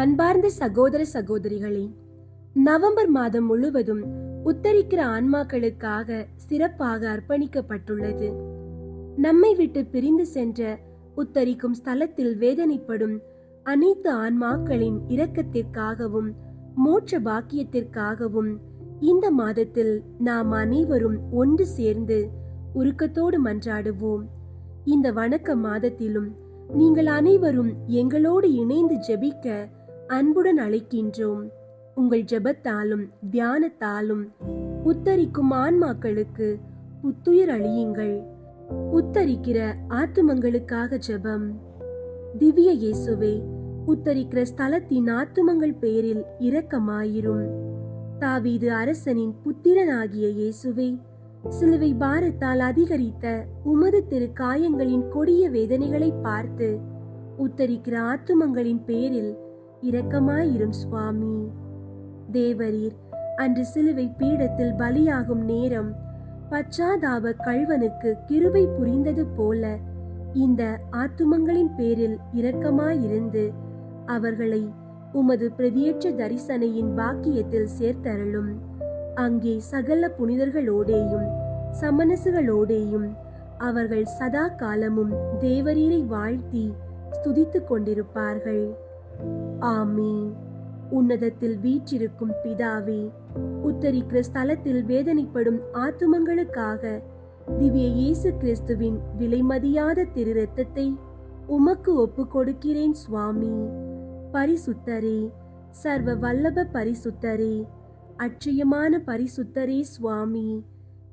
அன்பார்ந்த சகோதர சகோதரிகளே நவம்பர் மாதம் முழுவதும் உத்தரிக்கிற ஆன்மாக்களுக்காக சிறப்பாக அர்ப்பணிக்கப்பட்டுள்ளது. நம்மை விட்டு பிரிந்து சென்ற உத்தரிக்கும் ஸ்தலத்தில் வேதனைப்படும் அனைத்து ஆன்மாக்களின் இரக்கத்திற்காகவும் மோட்ச பாக்கியத்திற்காகவும் இந்த மாதத்தில் நாம் அனைவரும் ஒன்று சேர்ந்து உருக்கத்தோடு மன்றாடுவோம். இந்த வணக்க மாதத்திலும் நீங்கள் அனைவரும் எங்களோடு இணைந்து ஜெபிக்க அன்புடன் அழைக்கின்றோம். உங்கள் ஜெபத்தாலும் தியானத்தாலும் உத்தரிக்கும் ஆன்மாக்களுக்கு புத்துயிர் அழியுங்கள் உத்தரிக்கிற ஆத்துமங்களுக்காக ஜெபம். திவ்ய இயேசுவே உத்தரிக்கிற ஸ்தலத்தின் ஆத்துமங்கள் பேரில் இரக்கமாயிரும். தாவீது அரசனின் புத்திரனாகிய இயேசுவே சிலுவை பாரத்தால் அதிகரித்த உமது திரு காயங்களின் கொடிய வேதனைகளை பார்த்து உத்தரிக்கிற ஆத்துமங்களின் பேரில் இரக்கமாயிரும் சுவாமி. தேவரீர் அன்று சிலுவை பீடத்தில் பலியாகும் நேரம் பச்சாதாப கள்வனுக்கு கிருபை புரிந்தது போல இந்த ஆத்துமங்களின் பேரில் இரக்கமாயிருந்து அவர்களை உமது பிரதியேற்ற தரிசனையின் பாக்கியத்தில் சேர்த்தருளும். அங்கே சகல புனிதர்களோடேயும் சமனசுகளோடேயும் அவர்கள் சதா காலமும் தேவரீரை வாழ்த்தி ஸ்துதித்துக் கொண்டிருப்பார்கள். ஆமீன். உன்னதத்தில் வீற்றிருக்கும் பிதாவே உத்தரிக்கிற ஸ்தலத்தில் வேதனைப்படும் ஆத்துமங்களுக்காக திவ்ய இயேசு கிறிஸ்துவின் விலைமதியாத திரு ரத்தத்தை உமக்கு ஒப்பு கொடுக்கிறேன் சுவாமி. பரிசுத்தரே சர்வ வல்லப பரிசுத்தரே அச்சயமான பரிசுத்தரே சுவாமி.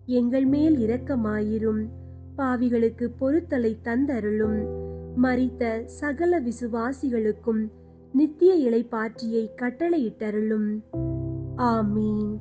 எங்கள் மேல் இரக்கமாயிரும் பாவிகளுக்கு பொறுத்தலை தந்தருளும் மறித்த சகல விசுவாசிகளுக்கும் நித்திய இலைப்பாற்றியை கட்டளையிட்டருளும். ஆமீன்.